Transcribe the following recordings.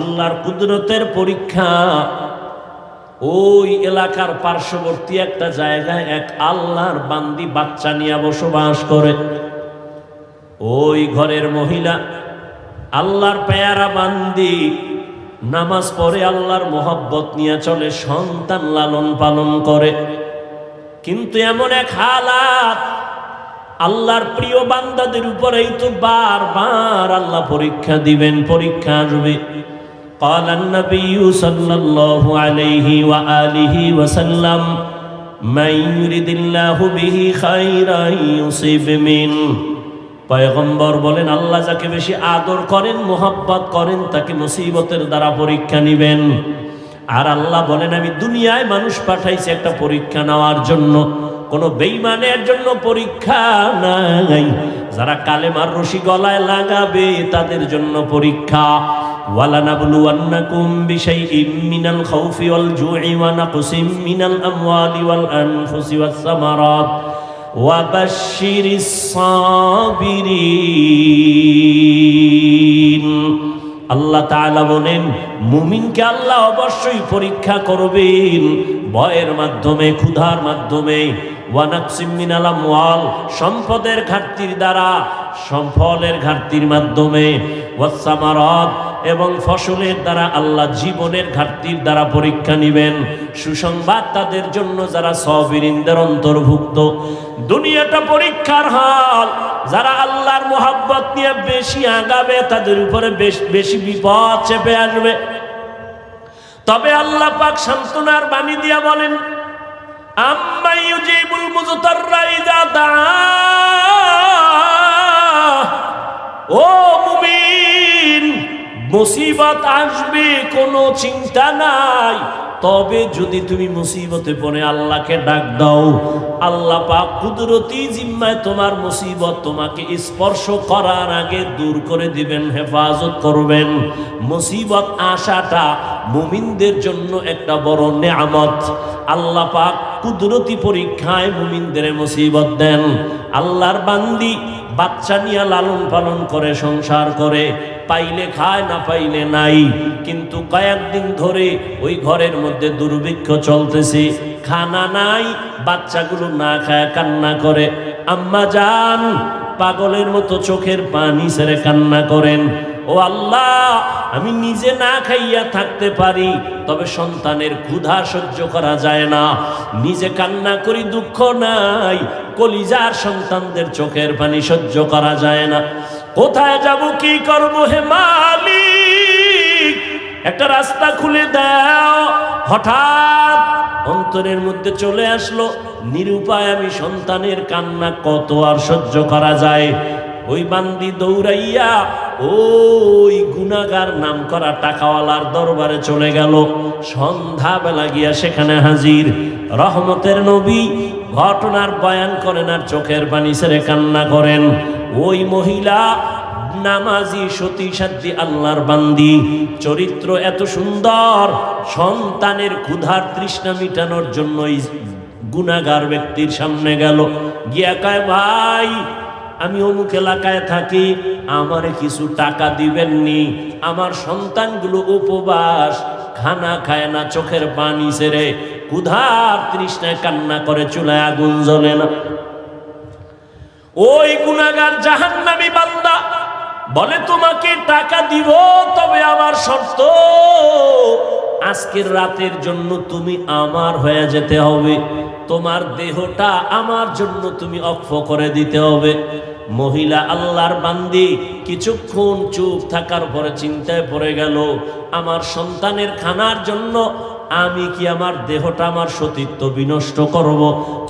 আল্লাহর কুদরতের পরীক্ষা। ওই এলাকার পার্শ্ববর্তী একটা জায়গায় এক আল্লাহর বান্দি বাচ্চা নিয়ে বসবাস করে। ওই ঘরের মহিলা আল্লাহর পেয়ারা বান্দি, নামাজ পড়ে আল্লাহর মোহব্বত নিয়ে চলে, সন্তান লালন পালন করে। কিন্তু এমন এক হালাত, আল্লাহর প্রিয় বান্দাদের উপরেই তো বারবার আল্লাহ পরীক্ষা দিবেন, পরীক্ষা আসবে। قال النبي صلى الله عليه وآله وسلم من يرد الله به خيرا يصيب من পয়গম্বর বলেন আল্লাহ যাকে বেশি আদর করেন মোহাব্বত করেন তাকে মুসিবতের দ্বারা পরীক্ষা নিবেন আর আল্লাহ বলেন আমি দুনিয়ায় মানুষ পাঠাইছি একটা পরীক্ষা নেওয়ার জন্য কোনো বেইমানের জন্য পরীক্ষা নাই যারা কালেমার রশি গলায় লাগাবে তাদের জন্য পরীক্ষা ولنبلونكم بشيء من الخوف والجوع ونقص من الأموال والأنفس والثمرات وبشر الصابرين আল্লাহ তাআলা বলেন মুমিনকে আল্লাহ অবশ্যই পরীক্ষা করবেন ভয়ের মাধ্যমে ক্ষুধার মাধ্যমে ওয়ানাকসিম মিনাল আমওয়াল সম্পদের ঘাটতির দ্বারা সম্ফলের ঘাটতির মাধ্যমে ওয়াসামারাত এবং ফসলের দ্বারা আল্লাহ জীবনের ঘাটতির দ্বারা পরীক্ষা নিবেন। সুসংবাদ তাদের জন্য যারা সবিরিনদের অন্তর্ভুক্ত। দুনিয়াটা পরীক্ষার হাল। যারা আল্লাহর মোহাব্বত নিয়ে বেশি আগাবে, তাদের উপরে বেশ- বেশি বিপদ চেপে আসবে। তবে আল্লাহ পাক সান্ত্বনার বাণী দিয়া বলেন, আম্মা ও মুমিন! মুসিবত আসবে, কোনো চিন্তা নাই। তবে যদি তুমি মুসিবতে পড়ে, আল্লাহকে ডাক দাও। আল্লাহ পাক কুদরতি জিম্মায় তোমার মুসিবত তোমাকে স্পর্শ করার আগে দূর করে দিবেন, হেফাজত করবেন। মুসিবত আসাটা মুমিনদের জন্য একটা বড় নেয়ামত। আল্লাহ পাক কুদরতি পরীক্ষায় মুমিনদের মুসিবত দেন। আল্লাহর বান্দি বাচ্চা নিয়ে লালন পালন করে, সংসার করে পাইলে খায়, না পাইলে নাই। কিন্তু কয়েকদিন ধরে ওই ঘরের মধ্যে দুর্ভিক্ষ চলতেছে। খানা নাই, বাচ্চাগুলো না খায়, কান্না করে। আম্মা যান পাগলের মতো চোখের পানি ছেড়ে কান্না করেন। ও আল্লাহ, আমি নিজে না খাইয়া থাকতে পারি, তবে সন্তানের ক্ষুধা সহ্য করা যায় না। নিজে কান্না করি, দুঃখ নাই, কলিজার সন্তানদের চোখের পানি সহ্য করা যায় না। কোথায় যাব, কি করব হে মালিক? একটা রাস্তা খুলে দাও। হঠাৎ অন্তরের মধ্যে চলে আসলো, নিরুপায় আমি সন্তানের কান্না কত আর সহ্য করা যায়। ওই বান্দি দৌড়াইয়া ওই গুনাগার নাম করা টাকাওয়ালার দরবারে চলে গেল। সন্ধ্যাবেলা গিয়া সেখানে হাজির। রহমতের নবী ঘটনার বয়ান করেন আর চোখের পানি ছেড়ে কান্না করেন। ওই মহিলা নামাজি, সতী সাধ্যি আল্লাহর বান্দি। চরিত্র এত সুন্দর, সন্তানের ক্ষুধার তৃষ্ণা মিটানোর জন্যই গুনাগার ব্যক্তির সামনে গেল। গিয়া কয়, ভাই, আমি অমুক এলাকায় থাকি, আমারে কিছু টাকা দিবেননি। আমার সন্তানগুলো উপবাস, খানা খায় না, চোখের পানি সেরে, ক্ষুধার তৃষ্ণায় কান্না করে, চুলায় আগুন জ্বলে না। ওই গুনাগার জাহান্নামী বান্দা বলে, তোমাকে টাকা দিব, তবে আমার শর্ত, আজকের রাতের জন্য তুমি আমার হয়ে যেতে হবে। তোমার দেহটা আমার জন্য তুমি অক্ষ করে দিতে হবে। মহিলা আল্লাহর বান্দি কিছুক্ষণ চুপ থাকার পরে চিন্তায় পড়ে গেল, আমার সন্তানের খানার জন্য আমি কি আমার দেহটা আমার সতীত্ব বিনষ্ট করব?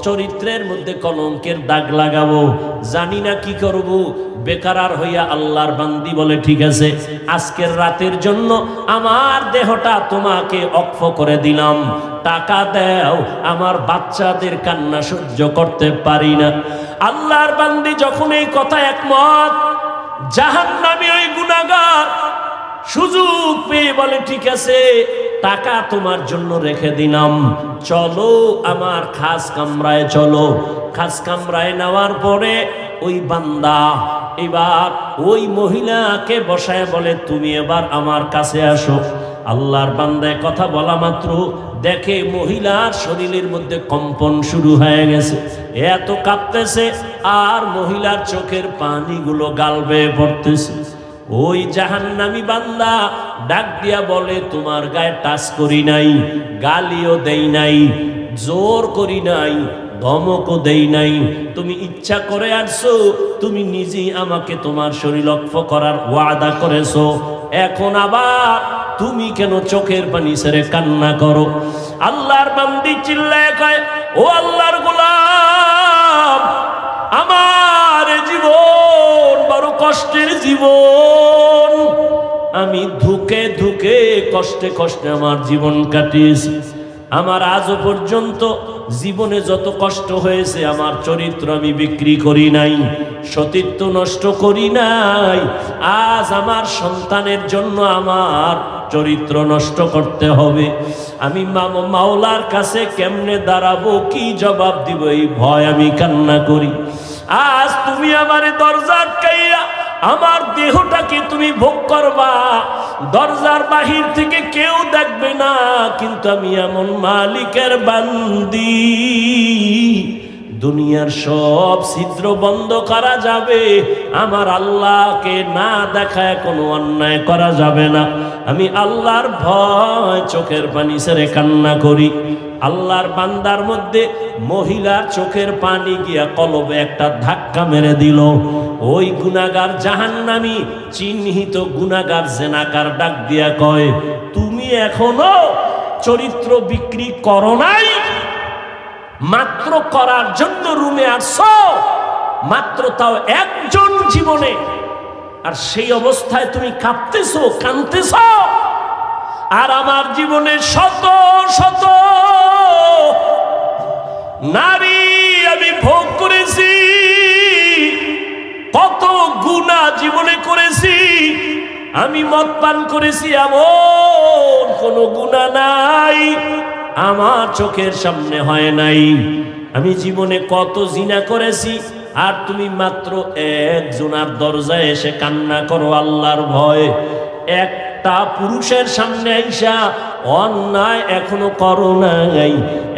চরিত্রের মধ্যে কলঙ্কের দাগ লাগাবো। জানি না কি করব? বেকারার হইয়া আল্লাহর বান্দি বলে ঠিক আছে। আজকের রাতের জন্য আমার দেহটা তোমাকে অক্ষ করে দিলাম। টাকা দেও, আমার বাচ্চাদের কান্না সহ্য করতে পারি না। আল্লাহর বান্দি যখন এই কথা একমত, জাহান্নামী ওই গুনাগার সুযোগ পেয়ে বলে, ঠিক আছে, টাকা তোমার জন্য রেখে দিলাম। চলো আমার খাস কামরায় চলো। খাস কামরায় নেওয়ার পরে ওই বান্দা এবার ওই মহিলাকে বসায় বলে, তুমি এবার আমার কাছে আসো। আল্লাহর বান্দায় কথা বলা মাত্র দেখে মহিলার শরীরের মধ্যে কম্পন শুরু হয়ে গেছে। এত কাঁপতেছে আর মহিলার চোখের পানিগুলো গাল বেয়ে পড়তেছে। ওই জাহান্নামি বান্দা ডাক দিয়া বলে, তোমার গায়ে টাচ করি নাই, গালিও দেই নাই, জোর করি নাই, ধমকও দেই নাই। তুমি ইচ্ছা করে আসছো, তুমি নিজেই আমাকে তোমার শরীর লক্ষ্য করার ওয়াদা করেছ। এখন আবার তুমি কেন চোখের পানি ছেড়ে কান্না করো? আল্লাহর বান্দি চিল্লায় কয়, ও আল্লাহর গোলাম, আমার জীবন, বড় কষ্টের জীবন। আমি ধুকে ধুকে, কষ্টে কষ্টে আমার জীবন কাটিয়েছি। আমার আজও পর্যন্ত জীবনে যত কষ্ট হয়েছে, আমার চরিত্র আমি বিক্রি করি নাই, সতীত্ব নষ্ট করি নাই। আজ আমার সন্তানের জন্য আমার চরিত্র নষ্ট করতে হবে। আমি মাওলার কাছে কেমনে দাঁড়াবো, কি জবাব দিব, এই ভয় আমি কান্না করি। আজ তুমি আমার দরজা আটকাইয়া আমার দেহটাকে তুমি ভোগ করবা। দরজার বাহির থেকে কেউ দেখবে না, কিন্তু আমি এমন মালিকের বান্দি। দুনিয়ার সব ছিদ্র বন্ধ করা যাবে, আমার আল্লাহকে না দেখায় কোনো অন্যায় করা যাবে না। আমি আল্লাহর ভয় চোখের পানি ছেড়ে কান্না করি। আল্লাহর বান্দার মধ্যে মহিলার চোখের পানি গিয়া কলবে একটা ধাক্কা মেরে দিল। ওই গুনাগার জাহান্নামি চিহ্নিত গুনাগার জেনাকার ডাক দিয়া কয়, তুমি এখনও চরিত্র বিক্রি করো নাই? মাত্র করার জন্য রুমে আসছো? মাত্র তাও একজন জীবনে আর সেই অবস্থায় তুমি কাঁপতেছো কানতেছ আর আমার জীবনে শত শত নারী আমি ভোগ করেছি, কত গুণা জীবনে করেছি, আমি মদ পান করেছি, এমন কোনো গুণা নাই, আমার চোখের সামনে হয় নাই। আমি জীবনে কত জিনা করেছি আর তুমি মাত্র একজনার দরজায় এসে কান্না করো আল্লাহর ভয়। একটা পুরুষের সামনে আইসা অন্যায় এখনও করো নাই।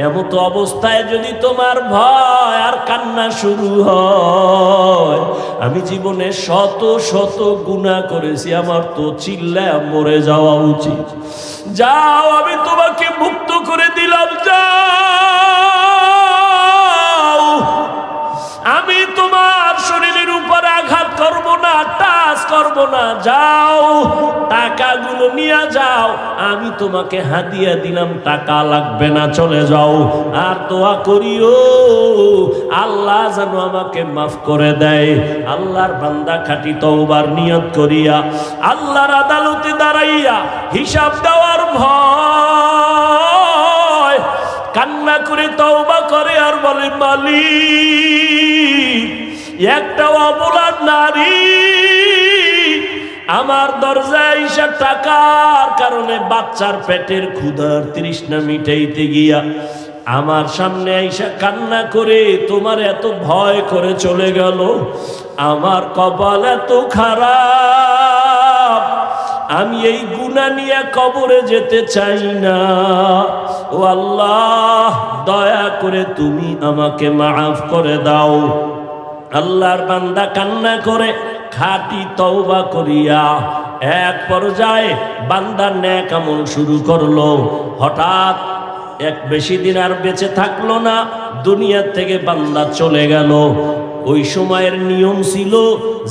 এমত অবস্থায় যদি তোমার ভয় আর কান্না শুরু হয়, আমি জীবনে শত শত গুণা করেছি, আমার তো চিল্লায় মরে যাওয়া উচিত। যাও, আমি তোমাকে মুক্ত করে দিলাম, যাও। আমি তোমার শরীরের উপর আঘাত করব না, টাচ করব না। যাও, টাকাগুলো নিয়ে যাও। আমি তোমাকে হাতিয়া দিলাম, টাকা লাগবে না, চলে যাও। আর দোয়া করিও, আল্লাহ যেন আমাকে মাফ করে দেয়। আল্লাহর বান্দা খাটি তওবার নিয়ত করিয়া, আল্লাহর আদালতে দাঁড়াইয়া হিসাব দেওয়ার ভয় কান্না করে তওবা করে আর বলে, মালিক একটা অবলার নারী, আমার দরজায় ঈশা টাকার কারণে বাচ্চার পেটের ক্ষুধার তৃষ্ণা মিটাইতে গিয়া আমার সামনে আইসা কান্না করে তোমার এত ভয় করে চলে গেল, আমার কপাল এত খারাপ। আমি এই গুণা নিয়ে কবরে যেতে চাই না। ও আল্লাহ, দয়া করে তুমি আমাকে মাফ করে দাও। আল্লাহর বান্দা কান্না করে, খাটি তওবা করিয়া এক পর্যায়ে বান্দার ন্যাক আমল শুরু করল। হঠাৎ এক বেশি দিন আর বেঁচে থাকল না দুনিয়ার থেকে বান্দা চলে গেল। ওই সময়ের নিয়ম ছিল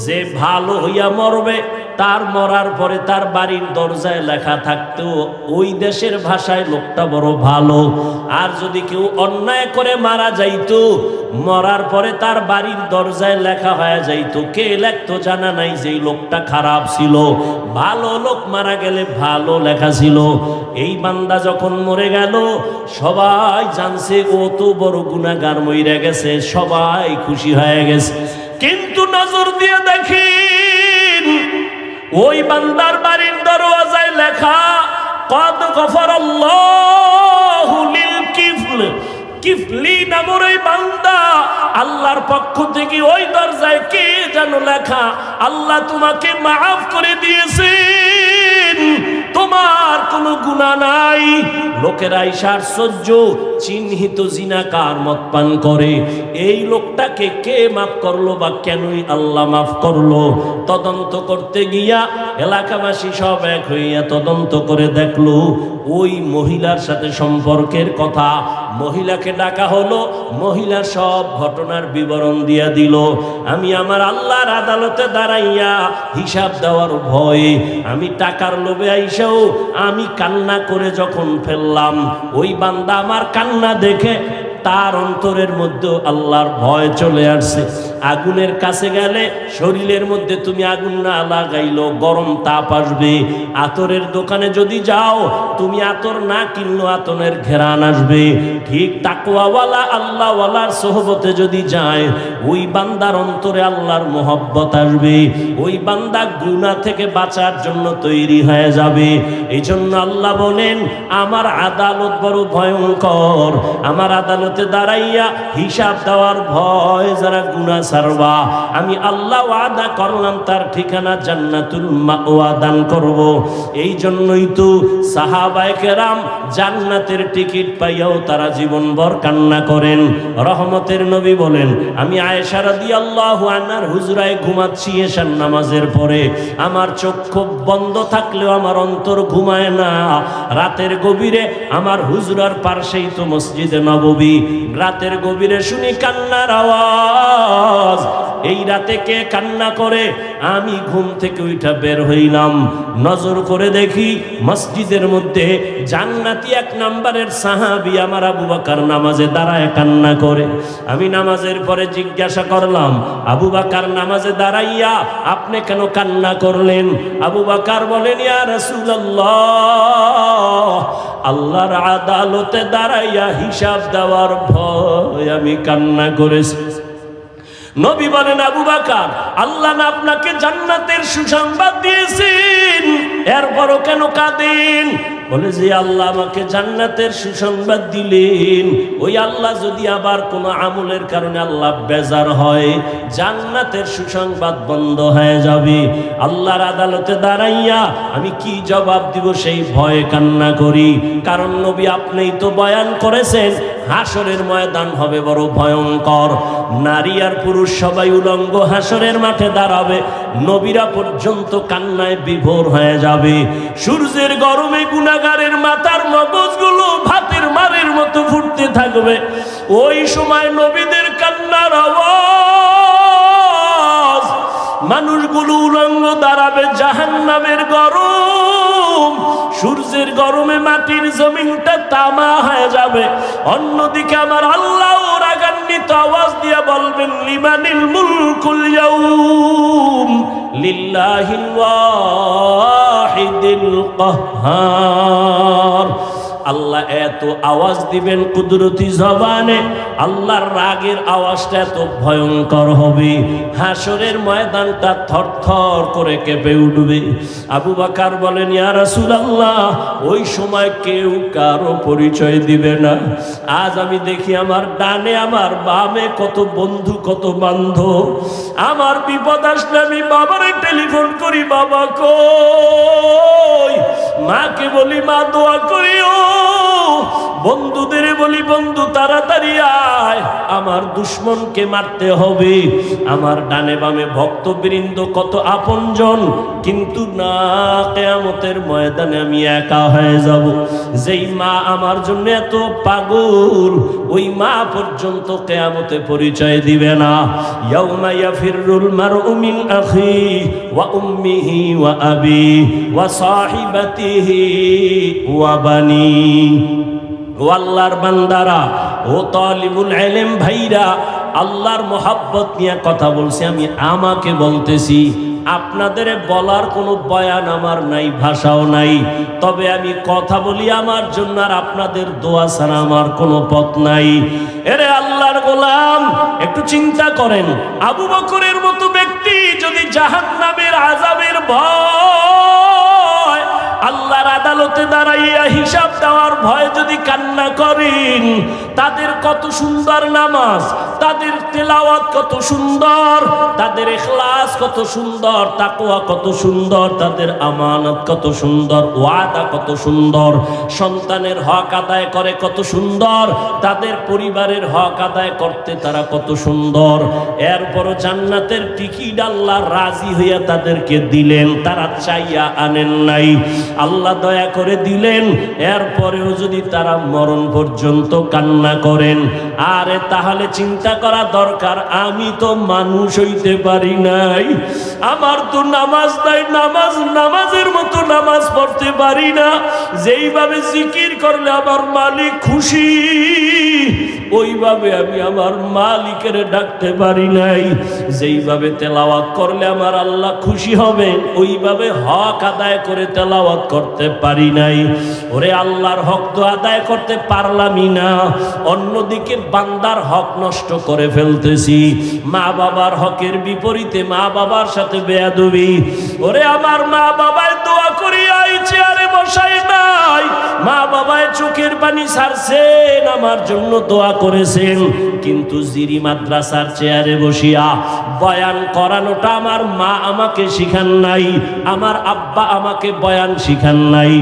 যে ভালো হইয়া মরবে তার মরার পরে তার বাড়ির দরজায় লেখা থাকতো, ওই দেশের ভাষায় লোকটা বড় ভালো। আর যদি কেউ অন্যায় করে মারা যাইতো, মরার পরে তার বাড়ির দরজায় লেখা হয়ে যাইতো, কে লেখতো জানা নাই যে লোকটা খারাপ ছিল। ভালো লোক মারা গেলে ভালো লেখা ছিল। এই বান্দা যখন মরে গেল, সবাই জানছে ও তো বড় গুণাগার মইরা গেছে, সবাই খুশি হয়ে গেছে। কিন্তু নজর দিয়ে দেখেন ওই বান্দার বাড়ির দরওয়াজায় লেখা, কদ গফর লিল কিফল কিফলি নামের এই বান্দা, আল্লাহর পক্ষ থেকে ওই দরজায় কে যেন লেখা, আল্লাহ তোমাকে মাফ করে দিয়েছেন, তোমার কোনো গুণা নাই। লোকেরা ইশার সহ্য চিহ্নিত জিনাকার মত পান করে। এই লোকটাকে কে মাফ করল বা কেনই আল্লাহ মাফ করল? তদন্ত করতে গিয়া এলাকাবাসী সব এক হইয়া তদন্ত করে দেখল, ওই মহিলার সাথে সম্পর্কের কথা। মহিলাকে ডাকা হলো, মহিলা সব ঘটনার বিবরণ দিয়া দিল। আমি আমার আল্লাহর আদালতে দাঁড়াইয়া হিসাব দেওয়ার ভয়ে আমি টাকার লোভে আইসাও, আমি কান্না করে যখন ফেললাম, ওই বান্দা আমার কান্না দেখে তার অন্তরের মধ্যে আল্লাহর ভয় চলে আসছে আগুনের কাছে গেলে শরীরের মধ্যে তুমি আগুন না লাগাইলো গরম তাপ আসবে। আতরের দোকানে যদি যাও, তুমি আতর না কিনলো আতনের ঘেরান আসবে। ঠিক তাকুয়াওয়ালা আল্লাহওয়ালার সোহবতে যদি যায়, ওই বান্দার অন্তরে আল্লাহর মোহব্বত আসবে। ওই বান্দা গুণা থেকে বাঁচার জন্য তৈরি হয়ে যাবে। এই জন্য আল্লাহ বলেন, আমার আদালত বড় ভয়ঙ্কর। আমার আদালতে দাঁড়াইয়া হিসাব দেওয়ার ভয়, যারা গুণা সারবা আমি আল্লাহ ওয়াদা করলাম, তার ঠিকানা জান্নাতুল মাওয়া দান করব। এই জন্যই তো সাহাবায়ে কেরাম জান্নাতের টিকিট পাইয়াও তারা জীবনভর কান্না করেন। রহমতের নবী বলেন, আমি আয়েশা রাদিয়াল্লাহু আনহার হুজরায় ঘুমাচ্ছি এশার নামাজের পরে। আমার চক্ষু বন্ধ থাকলেও আমার অন্তর ঘুমায় না। রাতের গভীরে আমার হুজরার পার্শ্বেই তো মসজিদে নববী। রাতের গভীরে শুনি কান্নার আওয়াজ। এই রাতে কে কান্না করে? আমি ঘুম থেকে উঠা বের হইলাম। নজর করে দেখি মসজিদের মধ্যে জান্নাতি এক নাম্বারের সাহাবি আমার আবু বাকার নামাজে দাঁড়ায় কান্না করে। আমি নামাজের পরে জিজ্ঞাসা করলাম, আবু বাকার নামাজে দাঁড়াইয়া আপনি কেন কান্না করলেন? আবু বাকার বলেন, ইয়া রাসূলুল্লাহ, আল্লাহর আদালতে দাঁড়াইয়া হিসাব দেওয়ার ভয় আমি কান্না করেছি। নবী বলেন, আবু বাকার, আল্লাহ না আপনাকে জান্নাতের সুসংবাদ দিয়েছেন। এরপরও কেন কাঁদেন? বলে যে, আল্লাহ আমাকে জান্নাতের সুসংবাদ দিলেন। ওই আল্লাহ যদি আবার কোনো আমলের কারণে আল্লাহ বেজার হয়, জান্নাতের সুসংবাদ বন্ধ হয়ে যাবে। আল্লাহর আদালতে দাঁড়াইয়া আমি কি জবাব দিব সেই ভয়ে কান্না করি। কারণ নবী আপনিই তো বয়ান করেছেন হাসরের ময়দান হবে বড় ভয়ঙ্কর। নারী আর পুরুষ সবাই উলঙ্গ হাসরের মাঠে দাঁড়াবে। নবীরা পর্যন্ত কান্নায় বিভোর হয়ে যাবে। সূর্যের গরমে গুণাগারের মাথার মগজগুলো ভাতের মারের মতো ফুটতে থাকবে। ওই সময় নবীদের কান্নার আওয়াজ। মানুষগুলো উলঙ্গ দাঁড়াবে জাহান্নামের গরম। সূর্যের গরমে মাটির জমিনটা তামা হয়ে যাবে। অন্যদিকে আমার আল্লাহ রাগান্বিত আওয়াজ দিয়ে বলবেন, লিমানিল মুলকুল ইয়াউম লিল্লাহিল ওয়াহিদিল কাহ্হার আল্লাহ এত আওয়াজ দিবেন কুদরতি জবানে, আল্লাহর রাগের আওয়াজটা এত ভয়ঙ্কর হবে। হাসরের ময়দানটা থরথর করে কেঁপে উঠবে। আবু বাকার বলেন, ইয়া রাসূলুল্লাহ, ওই সময় কেউ কারও পরিচয় দিবে না। আজ আমি দেখি আমার ডানে আমার বামে কত বন্ধু, কত বান্ধব। আমার বিপদ আসলে আমি বাবারে টেলিফোন করি, বাবা কই? মাকে বলি, মা, দোয়া করিও। বন্ধুদের বলি, বন্ধু, তাড়াতাড়ি আয়। আমার দুশ্মনকে মারতে হবে। আমার ডানে বামে ভক্তবৃন্দ কত আপনজন। কিন্তু না, কেয়ামতের ময়দানে আমি একা হয়ে যাব। যেই মা আমার জন্য এত পাগল, ওই মা পর্যন্ত কেয়ামতে পরিচয় দিবে না। ইয়াউমা ইয়াফিরুল মারউ মিন আখি ওয়া উম্মিহি ওয়া আবি ওয়া সাহিবাতিহি ওয়া বানি। ও আল্লাহর বান্দারা, ও তালিবুল এলেম ভাইরা, আল্লাহর মোহাব্বত নিয়ে কথা বলছি, আমি আমাকে বলতেছি, আপনাদের বলার কোনো বয়ান আমার নাই, ভাষাও নাই, তবে আমি কথা বলি আমার জন্য আর আপনাদের দোয়া ছাড়া আমার কোনো পথ নাই। এরে আল্লাহর গোলাম, একটু চিন্তা করেন, আবু বকরের মতো ব্যক্তি যদি জাহান্নামের আজাবের ভয় আল্লাহর আদালতে দাঁড়াইয়া হিসাব দেওয়ার ভয় যদি কান্না করেন তাদের কত সুন্দর নামাজ তাদের তেলাওয়াত কত সুন্দর, তাদের এখলাস কত সুন্দর, তাকওয়া কত সুন্দর, তাদের আমানত কত সুন্দর, ওয়াদা কত সুন্দর, সন্তানের হক আদায় করে কত সুন্দর, তাদের পরিবারের হক আদায় করতে তারা কত সুন্দর। এরপরও জান্নাতের টিকিট আল্লাহ রাজি হইয়া তাদেরকে দিলেন, তারা চাইয়া আনেন নাই। আল্লাহ দয়া করে দিলেন, এরপরেও যদি তারা মরণ পর্যন্ত কান্না করেন আরে তাহলে চিন্তা করা দরকার, আমি তো মানুষ হইতে পারি নাই। আমার তো নামাজ নাই, নামাজ, নামাজের মতো নামাজ পড়তে পারি না। যেইভাবে জিকির করলে আমার মালিক খুশি। ওইভাবে আমি আমার মালিকের ডাকতে পারি নাই। যেইভাবে তেলাওয়াত করলে আমার আল্লাহ খুশি হবেন, ওইভাবে হক আদায় করে তেলাওয়াত করতে পারি নাই। ওরে আল্লাহর হক তো আদায় করতে পারলামই না। অন্যদিকে বান্দার হক নষ্ট করে ফেলতেছি। মা বাবার হকের বিপরীতে মা বাবার সাথে বেয়াদবি। ওরে আমার মা বাবায় দোয়া করি চেয়ারে বসাই নাই। মা বাবায় চোখের পানি ছাড়ছেন আমার জন্য দোয়া করেছেন। কিন্তু জিরি মাদ্রাসার চেয়ারে বসিয়া বয়ান করানোটা আমার মা আমাকে শিখান নাই, আমার আব্বা আমাকে বয়ান শিখান নাই।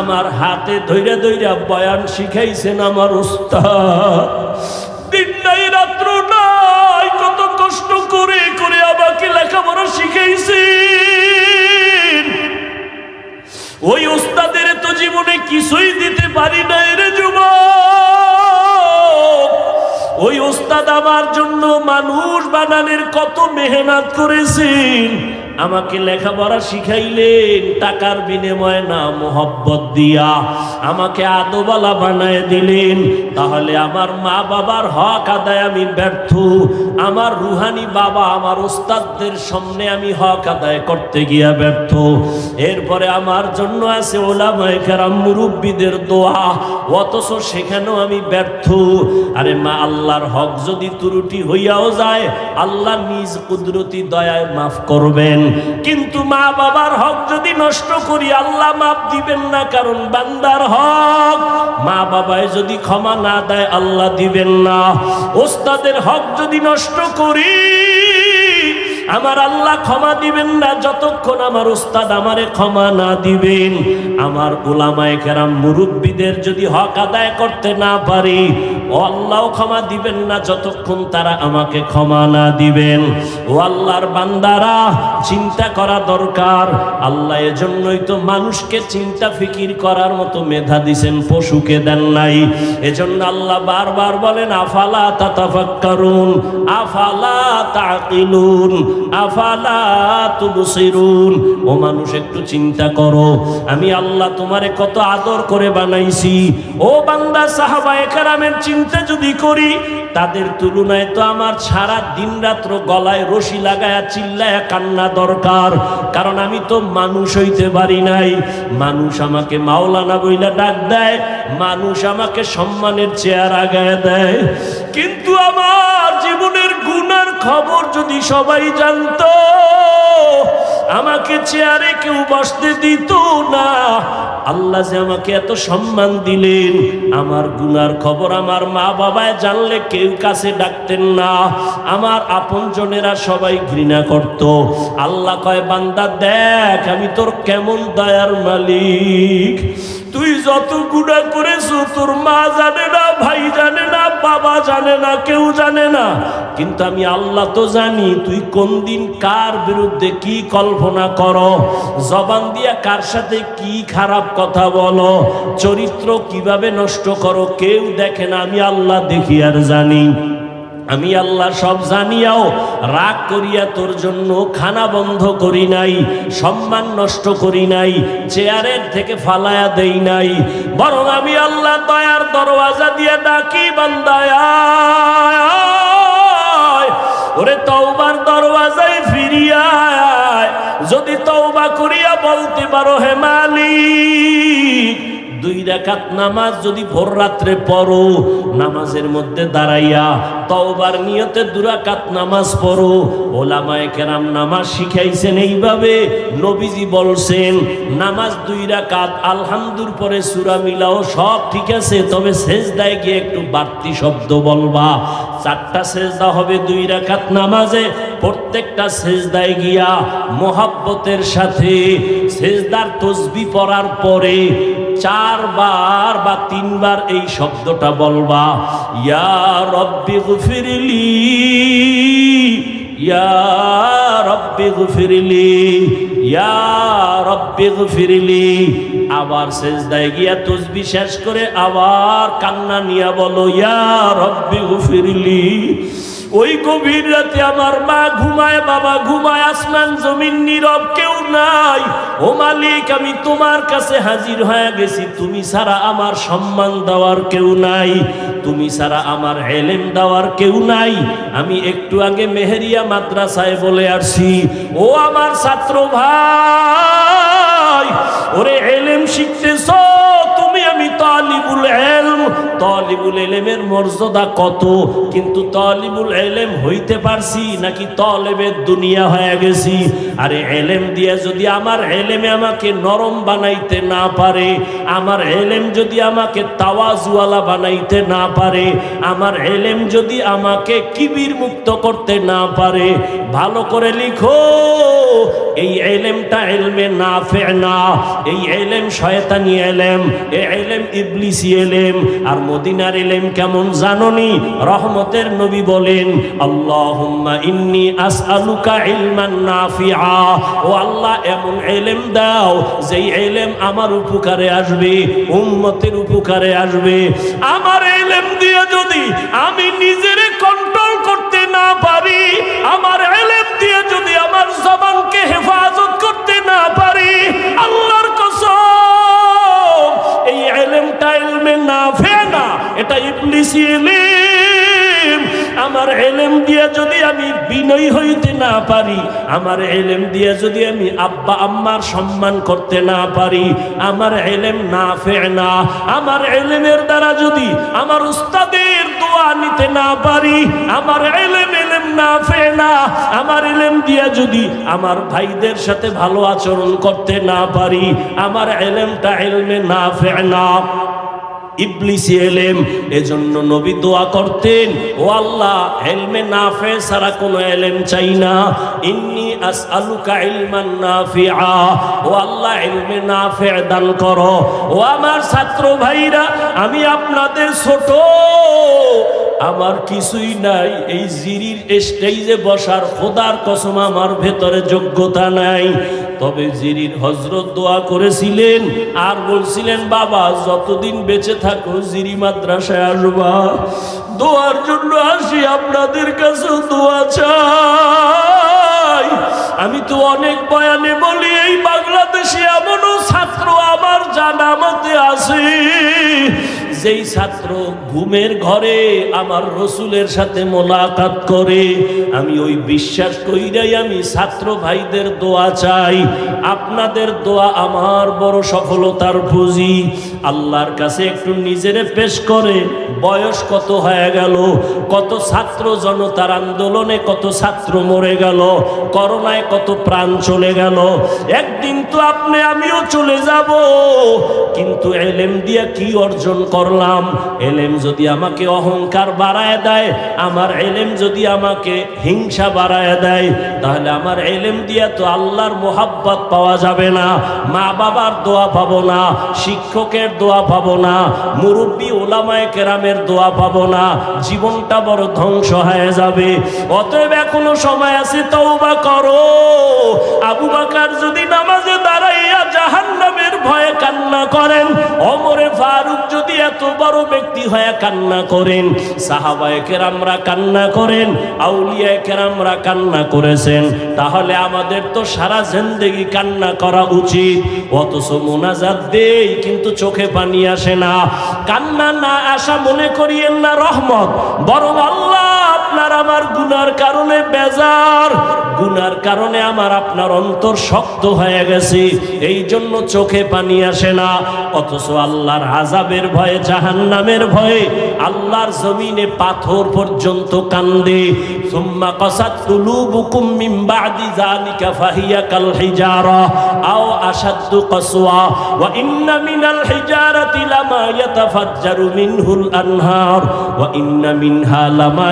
আমার হাতে ধৈর্য ধৈর্য বয়ান শিখাইছেন আমার উস্তাদ। দিন নাই, রাত্র নাই, কত কষ্ট করে করে আমাকে লেখাপড়া শিখাইছেন ওই উস্তাদের তো জীবনে কিছুই দিতে পারি না রে যুবক। ওই উস্তাদ আমার জন্য মানুষ বানানের কত মেহনত করেছেন। আমাকে লেখাপড়া শিখাইলেন, টাকার বিনিময়ে না মোহব্বত দিয়া। আমাকে আদোবালা বানায় দিলেন, তাহলে আমার মা বাবার হক আদায় আমি ব্যর্থ। আমার রুহানি বাবা, আমার ওস্তাদদের সামনে আমি হক আদায় করতে গিয়া ব্যর্থ। এরপরে আমার জন্য আছে ওলামায়ে কেরাম মুরব্বীদের দোয়া, অথচ সেখানেও আমি ব্যর্থ। আরে মা, আল্লাহর হক যদি ত্রুটি হইয়াও যায়, আল্লাহ নিজ কুদরতি দয়ায় মাফ করবেন। কিন্তু মা বাবার হক যদি নষ্ট করি, আল্লাহ মাফ দিবেন না, কারণ বান্দার হক। মা বাবায় যদি ক্ষমা না দেয়, আল্লাহ দিবেন না। ওস্তাদের হক যদি নষ্ট করি আমার আল্লাহ ক্ষমা দিবেন না, যতক্ষণ আমার উস্তাদ আমারে ক্ষমা না দিবেন। আমার ওলামায়ে কেরাম মুরব্বীদের যদি হক আদায় করতে না পারি, ও আল্লাহ ক্ষমা দিবেন না, যতক্ষণ তারা আমাকে ক্ষমা না দিবেন। ও আল্লাহর বান্দারা, চিন্তা করা দরকার। আল্লাহ এজন্যই তো মানুষকে চিন্তা ফিকির করার মতো মেধা দিছেন, পশুকে দেন নাই। এজন্য আল্লাহ বারবার বলেন, আফালা তাতাফাক্কারুন, আফালা তাকিলুন আফালা ও মানুষ, একটু চিন্তা করো। আমি আল্লাহ তোমারে কত আদর করে বানাইছি। ও বান্দা কেরামের চিন্তা যদি করি, তাদের তুলনায় তো আমার সারা দিন রাত্র গলায় রশি কান্না দরকার। কারণ আমি তো মানুষ হইতে পারি নাই। মানুষ আমাকে মাওলানা বইলা ডাক দেয়, মানুষ আমাকে সম্মানের চেয়ার আগায় দেয়। কিন্তু আমার জীবনের গুনার খবর যদি সবাই জানতো, আমাকে চেয়ারে কেউ বসতে দিত না। আল্লাহ যে আমাকে এত সম্মান দিলেন, আমার গুনার খবর আমার মা বাবায় জানলে কেউ কাছে ডাকতেন না। আমার আপনজনেরা সবাই ঘৃণা করত। আল্লাহ কয়, বান্দা, দেখ, আমি তোর কেমন দয়ার মালিক। তুই যত গুণা করেছ, তোর মা জানে না, ভাই জানে না বাবা জানে না, কেউ জানে না। কিন্তু আমি আল্লাহ তো জানি, তুই কোন দিন কার বিরুদ্ধে কি কল্পনা করো? জবান দিয়া কার সাথে কি খারাপ কথা বলো? চরিত্র কীভাবে নষ্ট করো? কেউ দেখে না, আমি আল্লাহ দেখি আর জানি। আমি আল্লাহ সব জানিয়াও, রাগ করিয়া তোর জন্য খানা বন্ধ করি নাই, সম্মান নষ্ট করি নাই, চেয়ারের থেকে ফালায়া দেই নাই, বরং আমি আল্লাহ দয়ার দরওয়াজা দিয়ে ডাকি, বান্দায় ওরে তওবার দরওয়াজায় ফিরিয়া যদি তওবা করিয়া বলতে পারো, হে মালিক দুই রাকাত নামাজ যদি ভোর রাত্রে পড়ো, নামাজের মধ্যে দাঁড়াইয়া তওবার নিয়তে দুরাকাত নামাজ পড়ো। ওলামায়ে কেরাম নামাজ শিখাইছেন এইভাবে, নবীজি বলছেন, নামাজ দুই রাকাত আলহামদুর পরে সুরা মিলাও সব ঠিক আছে, তবে সেজদায় গিয়ে একটু বাড়তি শব্দ বলবা। চারটা সেজদা হবে দুই রাকাত নামাজে, প্রত্যেকটা সেজদায় গিয়া মোহাব্বতের সাথে সেজদার তসবি পড়ার পরে চারবার বা তিনবার এই শব্দটা বলবা, ইয়া রব্বি গফিরলি, ইয়া রব্বি গফিরলি, ইয়া রব্বি গফিরলি। আবার সেজদায় গিয়া তসবি শেষ করে আবার কান্না নিয়া বলো, ইয়া রব্বি গফিরলি। ওই গভীর রাতে আমার মা ঘুমায়, বাবা ঘুমায়, আসমান জমিন নীরব, কেউ নাই। ও মালিক, আমি তোমার কাছে হাজির হয়ে গেছি। তুমি ছাড়া আমার সম্মান দেওয়ার কেউ নাই। তুমি ছাড়া আমার এলেম দেওয়ার কেউ নাই। আমি একটু আগে মেহেরিয়া মাদ্রাসায় বলে আসছি। ও আমার ছাত্র ভাই, ওরে এলেম শিখতেছ? তুমি আমি তালিবুল এলম তালিবুল এলেমের মর্যাদা কত? কিন্তু তলিবুল এলেম হইতে পারছি নাকি তলেবের দুনিয়া হয়ে গেছি? আরে এলেম দিয়ে যদি আমার এলেমে আমাকে নরম বানাইতে না পারে, আমার এলেম যদি আমাকে তাওয়াজওয়ালা বানাইতে না পারে, আমার এলেম যদি আমাকে কিবির মুক্ত করতে না পারে, ভালো করে লিখো। এই এলেমটা এলমে না ফে না, এই এলেম শয়তানি এলেম এ এলেম ইবলিসি এলেম আর মদিনার এলেম কেমন জাননি? রহমতের নবী বলেন, আল্লাহুম্মা ইন্নি আসআলুকা ইলমান নাফিআ। ও আল্লাহ, এমন এলেম দাও, যেই এলেম আমার উপকারে আসবে, উম্মতের উপকারে আসবে। আমার এলেম দিয়ে যদি আমি নিজের কন্ট্রোল করতে না পারি, আমার এলেম দিয়ে যদি আমার জবানকে হেফাজত করতে না পারি আল্লাহর এলমে না না, এটা ইবলিসি এলেম আমার এলেম দিয়ে যদি আমি বিনয়ী হইতে না পারি, আমার এলেম দিয়ে যদি আমি আব্বা আম্মার সম্মান করতে না পারি, আমার এলেম না ফে না। আমার এলেমের দ্বারা যদি আমার উস্তাদের দোয়া নিতে না পারি, আমার এলেম এলেম না আমার এলেম দিয়া যদি আমার ভাইদের সাথে ভালো আচরণ করতে না পারি, আমার এলেমটা এলমে না না। ইবলিসি এলেম, এজন্য নবী দোয়া করতেন, ও আল্লাহ, এলমে নাফে সারা কোনো এলেম চাই না। ইন্নি আসআলুকা ইলমান নাফিআ। ও আল্লাহ ইলমে নাফে দান করো। ও আমার ছাত্র ভাইরা, আমি আপনাদের ছোট। আমার কিছুই নাই, এই জিরির স্টেজে বসার খোদার কসম আমার ভেতরে যোগ্যতা নাই। তবে জিরির হজরত দোয়া করেছিলেন আর বলছিলেন, বাবা, যতদিন বেঁচে থাকো জিরি মাদ্রাসায় আসবা, দোয়ার জন্য আসি, আপনাদের কাছে দোয়া চাই। আমি তো অনেক বয়ানে বলি, এই বাংলাদেশে এমনও ছাত্র আমার জানা মতে আছে যেই ছাত্র ঘুমের ঘরে আমার রসুলের সাথে মোলাকাত করে, আমি ওই বিশ্বাস কইরাই আমি ছাত্র ভাইদের দোয়া চাই। আপনাদের দোয়া আমার বড় সফলতার পুঁজি। আল্লাহর কাছে একটু নিজেরে পেশ করে, বয়স কত হয়ে গেল, কত ছাত্র জনতার আন্দোলনে কত ছাত্র মরে গেল, করোনায় কত প্রাণ চলে গেল, একদিন তো আপনি, আমিও চলে যাব। কিন্তু এলেম দিয়া কি অর্জন করলাম? এলেম যদি আমাকে অহংকার বাড়ায় দেয়, আমার এলেম যদি আমাকে হিংসা বাড়ায় দেয়, তাহলে আমার এলেম দিয়া তো আল্লাহর মোহাব্বত পাওয়া যাবে না মা বাবার দোয়া পাবো না, শিক্ষকের দোয়া পাবো না। মুরব্বী ওলামায় কেরামের দোয়া পাবো না। জীবনটা বড় ধ্বংস হয়ে যাবে। অতএব এখনও সময় আছে, তওবা করো। আবু বাকার যদি নামাজে দাঁড়াইয়া জাহান্নামের ভয়ে কান্না করেন অমরে ফারুক যদি এত বড় ব্যক্তি হয়ে কান্না করেন, সাহাবায়ে কেরামরা কান্না করেন আউলিয়ায়ে কেরামরা কান্না করেছেন, তাহলে আমাদের তো সারা জিন্দেগি কান্না করা উচিত। অথচ মোনাজাত দেই, কিন্তু চোখে পানি আসে না। কান্না না আসা মনে করিয়েন না রহমত। বরং আল্লাহ আপনার আমার গুনার কারণে বেজার, গুনার কারণে আমার আপনার অন্তর শক্ত হয়ে গেছে এই জন্য চোখে পানি আসে না, অথচ আল্লাহর আজাবের ভয়ে, জাহান্নামের ভয়ে আল্লাহর জমিনে পাথর পর্যন্ত কান্দে। সুম্মা কসাত কুলুবুকুম মিন বাদি যালিকা ফাহিয়া কাল হিজারা, আও আশাদ্দু কসওয়া, ওয়া ইন্না মিনাল হিজারাতি লামা ইয়াতাফাজ্জারু মিনহুল আনহার, ওয়া ইন্না মিনহা লামা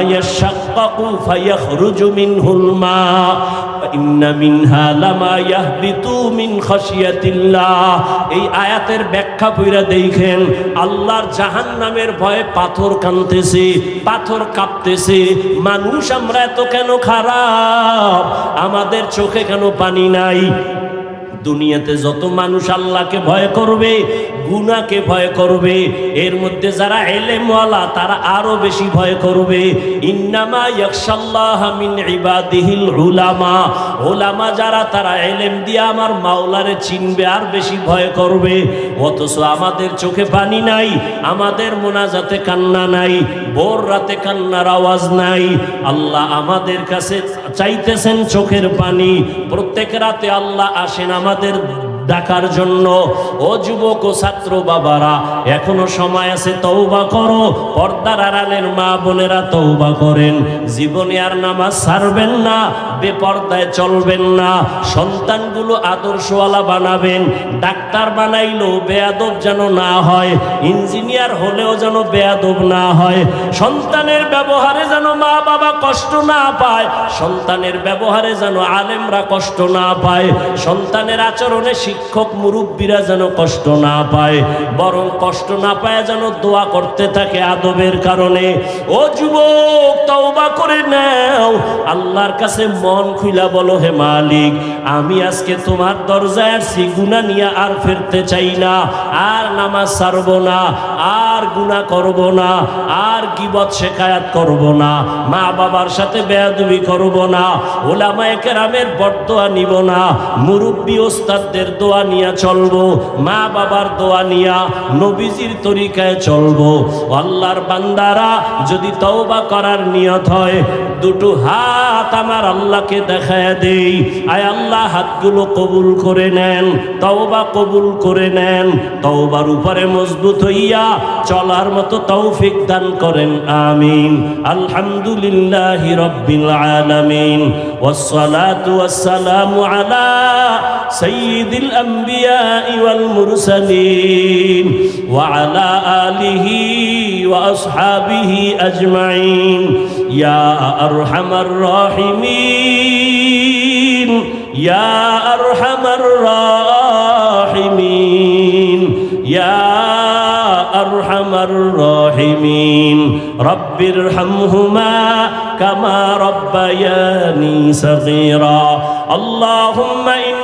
এই আয়াতের ব্যাখ্যা কইরা দেখেন, আল্লাহর জাহান্নামের ভয়ে পাথর কানতেছে, পাথর কাঁপতেছে। মানুষ আমরা এত কেন খারাপ? আমাদের চোখে কেন পানি নাই? দুনিয়াতে যত মানুষ আল্লাহকে ভয় করবে গুনাকে ভয় করবে, এর মধ্যে যারা এলেমওয়ালা, তারা আরও বেশি ভয় করবে। ইন্নামা ইয়াকশাল্লাহ ওলামা যারা, তারা এলেম দিয়ে আমার মাওলারে চিনবে, আর বেশি ভয় করবে। অথচ আমাদের চোখে পানি নাই, আমাদের মোনাজাতে কান্না নাই, ভোর রাতে কান্নার আওয়াজ নাই। আল্লাহ আমাদের কাছে চাইতেছেন চোখের পানি। প্রত্যেক রাতে আল্লাহ আসেন আমাদের ডাকার জন্য। ও যুবক ও ছাত্র বাবারা, এখনও সময় আছে তৌবা করো। পর্দার আড়ালের মা বোনেরা তৌবা করেন। জীবনে আর নামাজ ছাড়বেন না, বেপর্দায় চলবেন না। সন্তানগুলো আদর্শওয়ালা বানাবেন। ডাক্তার বানাইলেও বেয়াদব যেন না হয়, ইঞ্জিনিয়ার হলেও যেন বেয়াদব না হয়। সন্তানের ব্যবহারে যেন মা বাবা কষ্ট না পায়, সন্তানের ব্যবহারে যেন আলেমরা কষ্ট না পায়। সন্তানের আচরণে শিক্ষক মুরব্বীরা যেন কষ্ট না পায়, বরং কষ্ট না পায় যেন দোয়া করতে থাকে আদবের কারণে। ও যুবক, তওবা করে নাও। আল্লাহর কাছে মন খুইলা বলো, হে মালিক, আমি আজকে তোমার দরজায় আসছি গুণা নিয়ে আর ফিরতে চাই না, আর নামাজ ছাড়ব না, আর গুণা করব না, আর গিবত শেখায়াত করব না মা বাবার সাথে বেয়াদবি করব না, ওলামায়ে কেরামের বরদোয়া নিব না, মুরব্বী ওস্তাদদের দোয়া নিয়া চলবো, মা বাবার দোয়া নিয়া নবীজির তরিকায় চলবো। আল্লাহর বান্দারা যদি তওবা করার নিয়ত হয় দুটো হাত আমার আল্লাহকে দেখায় দেই আয় আল্লাহ হাতগুলো কবুল করে নেন তওবা কবুল করে নেন তওবার উপরে মজবুত হইয়া চলার মতো তৌফিক দান করেন আমিন আলহামদুলিল্লাহি রব্বিল আলামিন والصلاة والسلام على سيد الأنبياء والمرسلين وعلى آله وأصحابه أجمعين ইয়া আরহামার রাহিমিন কামা সগীরা আল্লাহুম্মা ইন্না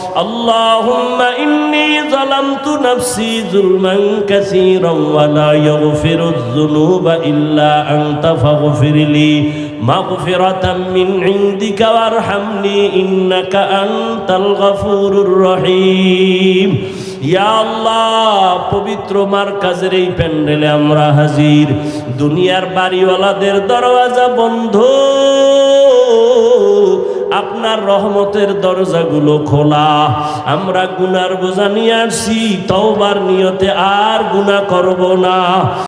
اللهم إني ظلمت نفسي ظلما كثيرا ولا يغفر الذنوب إلا أنت فاغفر لي مغفرة من عندك وارحمني إنك أنت الغفور الرحيم ইয়া আল্লাহ পবিত্র মার্কাজের এই প্যান্ডেলে আমরা হাজির দুনিয়ার বাড়িওয়ালাদের দরওয়াজা বন্ধ আপনার রহমতের দরজাগুলো খোলা। আমরা গুনার বোঝা নিয়ে আসছি তওবার নিয়তে আর গুনাহ করব না।